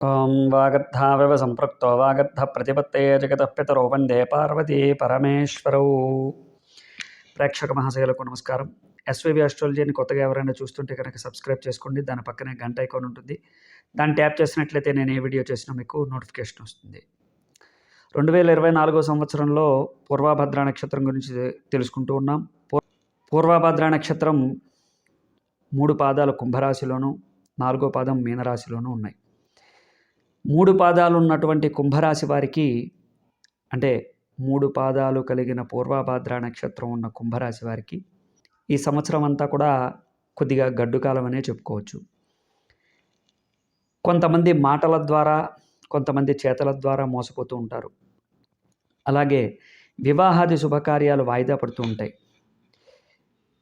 ఓం వాగర్థావివ సంపృక్తో వాగర్థ ప్రతిపత్తయే జగతః పితరో వందే పార్వతీ పరమేశ్వరవు ప్రేక్షక మహాశయులకు నమస్కారం. ఎస్వివి ఆస్ట్రాలజీని కొత్తగా ఎవరైనా చూస్తుంటే కనుక సబ్స్క్రైబ్ చేసుకోండి. దాని పక్కనే గంట ఐకాన్ ఉంటుంది. దాన్ని ట్యాప్ చేసినట్లయితే నేను ఏ వీడియో చేసినా మీకు నోటిఫికేషన్ వస్తుంది. రెండు వేల ఇరవై నాలుగో సంవత్సరంలో పూర్వభద్రా నక్షత్రం గురించి తెలుసుకుంటూ ఉన్నాం. పూర్వాభద్ర నక్షత్రం మూడు పాదాలు కుంభరాశిలోను నాలుగో పాదం మీనరాశిలోనూ ఉన్నాయి. మూడు పాదాలు ఉన్నటువంటి కుంభరాశి వారికి అంటే మూడు పాదాలు కలిగిన పూర్వభాద్ర నక్షత్రం ఉన్న కుంభరాశి వారికి ఈ సంవత్సరం అంతా కూడా కొద్దిగా గడ్డుకాలం అనే చెప్పుకోవచ్చు. కొంతమంది మాటల ద్వారా కొంతమంది చేతల ద్వారా మోసపోతూ ఉంటారు. అలాగే వివాహాది శుభకార్యాలు వాయిదా పడుతూ ఉంటాయి.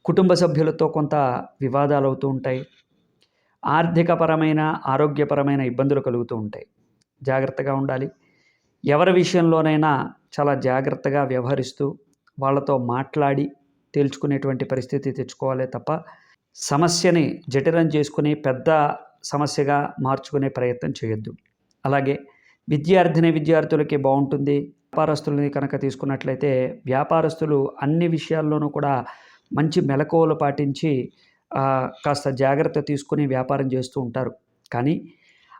కుటుంబ సభ్యులతో కొంత వివాదాలు అవుతూ ఉంటాయి. ఆర్థికపరమైన ఆరోగ్యపరమైన ఇబ్బందులు కలుగుతూ ఉంటాయి. జాగ్రత్తగా ఉండాలి. ఎవరి విషయంలోనైనా చాలా జాగ్రత్తగా వ్యవహరిస్తూ వాళ్ళతో మాట్లాడి తేల్చుకునేటువంటి పరిస్థితి తెచ్చుకోవాలే తప్ప సమస్యని జటిలం చేసుకుని పెద్ద సమస్యగా మార్చుకునే ప్రయత్నం చేయొద్దు. అలాగే విద్యార్థిని విద్యార్థులకి బాగుంటుంది. వ్యాపారస్తులని కనుక తీసుకున్నట్లయితే వ్యాపారస్తులు అన్ని విషయాల్లోనూ కూడా మంచి మెలకువలు పాటించి కాస్త జాగ్రత్త తీసుకుని వ్యాపారం చేస్తూ ఉంటారు. కానీ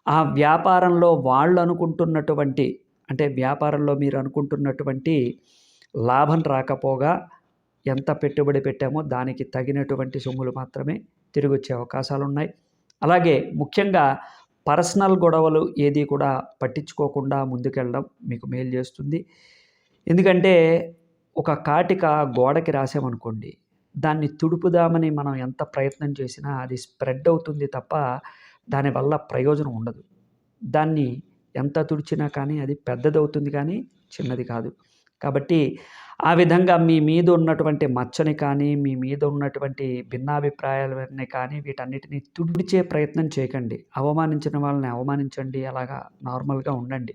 ఆ వ్యాపారంలో వాళ్ళు అనుకుంటున్నటువంటి అంటే వ్యాపారంలో మీరు అనుకుంటున్నటువంటి లాభం రాకపోగా ఎంత పెట్టుబడి పెట్టామో దానికి తగినటువంటి సొమ్ములు మాత్రమే తిరిగి వచ్చే అవకాశాలు ఉన్నాయి అలాగే ముఖ్యంగా పర్సనల్ గొడవలు ఏది కూడా పట్టించుకోకుండా ముందుకెళ్ళడం మీకు మేలు చేస్తుంది. ఎందుకంటే ఒక కాటిక గోడకి రాసామనుకోండి దాన్ని తుడుపుదామని మనం ఎంత ప్రయత్నం చేసినా అది స్ప్రెడ్ అవుతుంది తప్ప దానివల్ల ప్రయోజనం ఉండదు. దాన్ని ఎంత తుడిచినా కానీ అది పెద్దదవుతుంది కానీ చిన్నది కాదు. కాబట్టి ఆ విధంగా మీ మీద ఉన్నటువంటి మచ్చని కానీ మీ మీద ఉన్నటువంటి భిన్నాభిప్రాయాలని కానీ వీటన్నిటిని తుడిచే ప్రయత్నం చేయకండి. అవమానించిన వాళ్ళని అవమానించండి. అలాగా నార్మల్గా ఉండండి.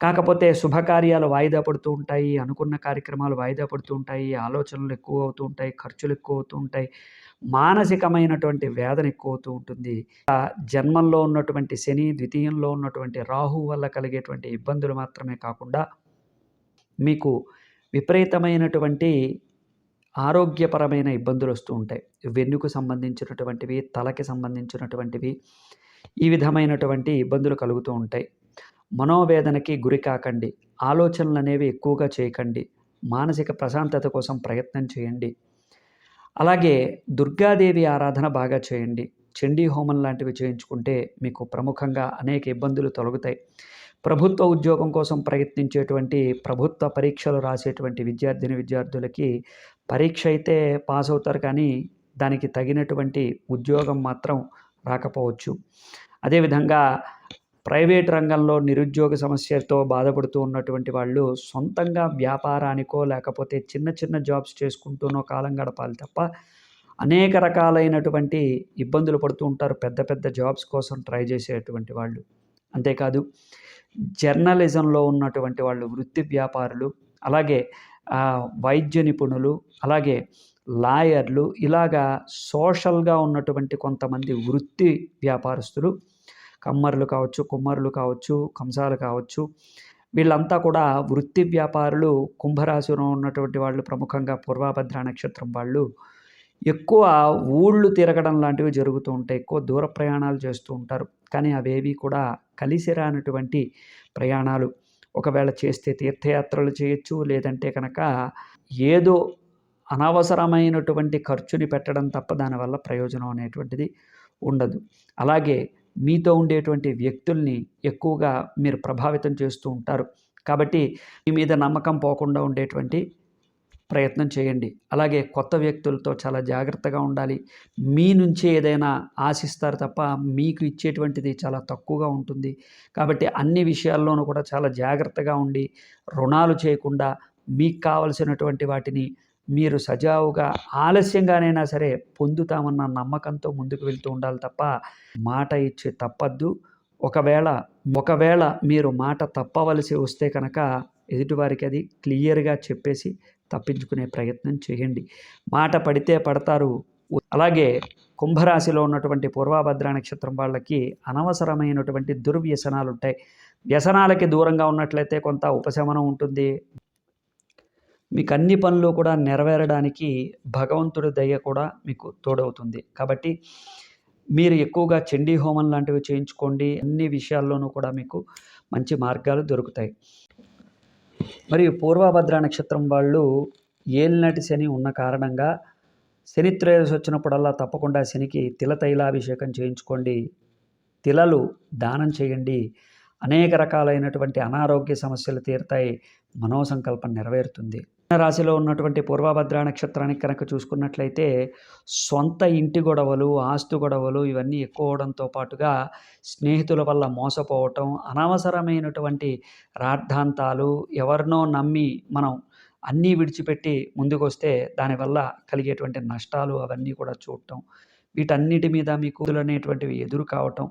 కాకపోతే శుభకార్యాలు వాయిదా పడుతూ ఉంటాయి అనుకున్న కార్యక్రమాలు వాయిదా పడుతూ ఉంటాయి ఆలోచనలు ఎక్కువ అవుతూ ఉంటాయి ఖర్చులు ఎక్కువ అవుతూ ఉంటాయి మానసికమైనటువంటి వేదన ఎక్కువ అవుతూ ఉంటుంది. జన్మంలో ఉన్నటువంటి శని ద్వితీయంలో ఉన్నటువంటి రాహు వల్ల కలిగేటువంటి ఇబ్బందులు మాత్రమే కాకుండా మీకు విపరీతమైనటువంటి ఆరోగ్యపరమైన ఇబ్బందులు వస్తూ ఉంటాయి. వెన్నుకు సంబంధించినటువంటివి తలకి సంబంధించినటువంటివి ఈ విధమైనటువంటి ఇబ్బందులు కలుగుతూ ఉంటాయి. మనోవేదనకి గురి కాకండి. ఆలోచనలు అనేవి ఎక్కువగా చేయకండి. మానసిక ప్రశాంతత కోసం ప్రయత్నం చేయండి. అలాగే దుర్గాదేవి ఆరాధన బాగా చేయండి. చండీ హోమం లాంటివి చేయించుకుంటే మీకు ప్రముఖంగా అనేక ఇబ్బందులు తొలగుతాయి. ప్రభుత్వ ఉద్యోగం కోసం ప్రయత్నించేటువంటి ప్రభుత్వ పరీక్షలు రాసేటువంటి విద్యార్థిని విద్యార్థులకి పరీక్ష అయితే పాస్ అవుతారు కానీ దానికి తగినటువంటి ఉద్యోగం మాత్రం రాకపోవచ్చు. అదేవిధంగా ప్రైవేట్ రంగంలో నిరుద్యోగ సమస్యతో బాధపడుతూ ఉన్నటువంటి వాళ్ళు సొంతంగా వ్యాపారానికో లేకపోతే చిన్న చిన్న జాబ్స్ చేసుకుంటూనో కాలం గడపాలి తప్ప అనేక రకాలైనటువంటి ఇబ్బందులు పడుతూ ఉంటారు. పెద్ద పెద్ద జాబ్స్ కోసం ట్రై చేసేటువంటి వాళ్ళు. అంతేకాదు జర్నలిజంలో ఉన్నటువంటి వాళ్ళు వృత్తి వ్యాపారులు అలాగే వైద్య నిపుణులు అలాగే లాయర్లు ఇలాగా సోషల్గా ఉన్నటువంటి కొంతమంది వృత్తి వ్యాపారస్తులు కమ్మర్లు కావచ్చు కుమ్మరులు కావచ్చు కంసాలు కావచ్చు. వీళ్ళంతా కూడా వృత్తి వ్యాపారులు కుంభరాశిలో ఉన్నటువంటి వాళ్ళు ప్రముఖంగా పూర్వభద్ర నక్షత్రం వాళ్ళు. ఎక్కువ ఊళ్ళు తిరగడం లాంటివి జరుగుతూ ఉంటాయి. ఎక్కువ దూర ప్రయాణాలు చేస్తూ ఉంటారు. కానీ అవేవి కూడా కలిసి రానటువంటి ప్రయాణాలు. ఒకవేళ చేస్తే తీర్థయాత్రలు చేయొచ్చు లేదంటే కనుక ఏదో అనవసరమైనటువంటి ఖర్చుని పెట్టడం తప్ప దానివల్ల ప్రయోజనం అనేటువంటిది ఉండదు. అలాగే మీతో ఉండేటువంటి వ్యక్తుల్ని ఎక్కువగా మీరు ప్రభావితం చేస్తూ ఉంటారు. కాబట్టి మీ మీద నమ్మకం పోకుండా ఉండేటువంటి ప్రయత్నం చేయండి. అలాగే కొత్త వ్యక్తులతో చాలా జాగ్రత్తగా ఉండాలి. మీ నుంచి ఏదైనా ఆశిస్తారు తప్ప మీకు ఇచ్చేటువంటిది చాలా తక్కువగా ఉంటుంది. కాబట్టి అన్ని విషయాల్లోనూ కూడా చాలా జాగ్రత్తగా ఉండి రుణాలు చేయకుండా మీకు కావలసినటువంటి వాటిని మీరు సజావుగా ఆలస్యంగానైనా సరే పొందుతామన్న నమ్మకంతో ముందుకు వెళ్తూ ఉండాలి తప్ప మాట ఇచ్చి తప్పద్దు. ఒకవేళ ఒకవేళ మీరు మాట తప్పవలసి వస్తే కనుక ఎదుటివారికి అది క్లియర్గా చెప్పేసి తప్పించుకునే ప్రయత్నం చేయండి. మాట పడితే పడతారు. అలాగే కుంభరాశిలో ఉన్నటువంటి పూర్వాభద్ర నక్షత్రం వాళ్ళకి అనవసరమైనటువంటి దుర్వ్యసనాలు ఉంటాయి వ్యసనాలకి దూరంగా ఉన్నట్లయితే కొంత ఉపశమనం ఉంటుంది. మీకు అన్ని పనులు కూడా నెరవేరడానికి భగవంతుడి దయ కూడా మీకు తోడవుతుంది. కాబట్టి మీరు ఎక్కువగా చండీ హోమం లాంటివి చేయించుకోండి. అన్ని విషయాల్లోనూ కూడా మీకు మంచి మార్గాలు దొరుకుతాయి. మరియు పూర్వభద్ర నక్షత్రం వాళ్ళు ఏలినటి శని ఉన్న కారణంగా శని త్రయోదశి వచ్చినప్పుడల్లా తప్పకుండా శనికి తిల తైలాభిషేకం చేయించుకోండి. తిలలు దానం చేయండి. అనేక రకాలైనటువంటి అనారోగ్య సమస్యలు తీరుతాయి. మనోసంకల్పం నెరవేరుతుంది. రాశిలో ఉన్నటువంటి పూర్వభద్ర నక్షత్రానికి కనుక చూసుకున్నట్లయితే సొంత ఇంటి గొడవలు ఆస్తు గొడవలు ఇవన్నీ ఎక్కువ అవడంతో పాటుగా స్నేహితుల వల్ల మోసపోవటం అనవసరమైనటువంటి రార్థాంతాలు ఎవరినో నమ్మి మనం అన్నీ విడిచిపెట్టి ముందుకొస్తే దానివల్ల కలిగేటువంటి నష్టాలు అవన్నీ కూడా చూడటం వీటన్నిటి మీద మీకు అనేటువంటివి ఎదురు కావటం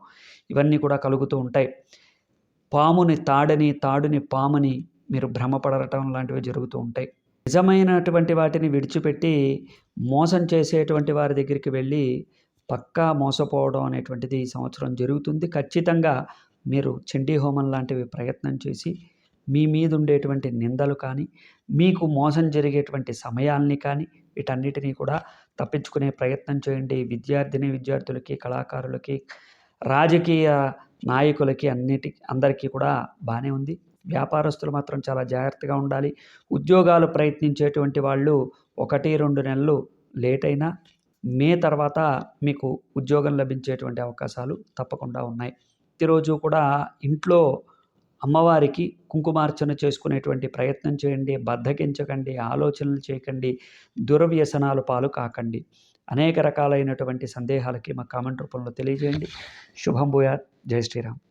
ఇవన్నీ కూడా కలుగుతూ ఉంటాయి. పాముని తాడని తాడుని పాముని మీరు భ్రమపడటం లాంటివి జరుగుతూ ఉంటాయి. నిజమైనటువంటి వాటిని విడిచిపెట్టి మోసం చేసేటువంటి వారి దగ్గరికి వెళ్ళి పక్కా మోసపోవడం అనేటువంటిది ఈ సంవత్సరం జరుగుతుంది. ఖచ్చితంగా మీరు చండీ హోమం లాంటివి ప్రయత్నం చేసి మీ మీద ఉండేటువంటి నిందలు కానీ మీకు మోసం జరిగేటువంటి సమయాల్ని కానీ వీటన్నిటినీ కూడా తప్పించుకునే ప్రయత్నం చేయండి. విద్యార్థిని విద్యార్థులకి కళాకారులకి రాజకీయ నాయకులకి అన్నిటి అందరికీ కూడా బాగానే ఉంది. వ్యాపారస్తులు మాత్రం చాలా జాగ్రత్తగా ఉండాలి. ఉద్యోగాలు ప్రయత్నించేటువంటి వాళ్ళు ఒకటి రెండు నెలలు లేట్ అయినా మే తర్వాత మీకు ఉద్యోగం లభించేటువంటి అవకాశాలు తప్పకుండా ఉన్నాయి. ప్రతిరోజు కూడా ఇంట్లో అమ్మవారికి కుంకుమార్చన చేసుకునేటువంటి ప్రయత్నం చేయండి బద్ధకించకండి ఆలోచనలు చేయకండి దురవ్యసనాలు పాలు కాకండి. అనేక రకాలైనటువంటి సందేహాలకి మా కామెంట్ రూపంలో తెలియజేయండి. శుభం భూయాత్. జై శ్రీరామ్.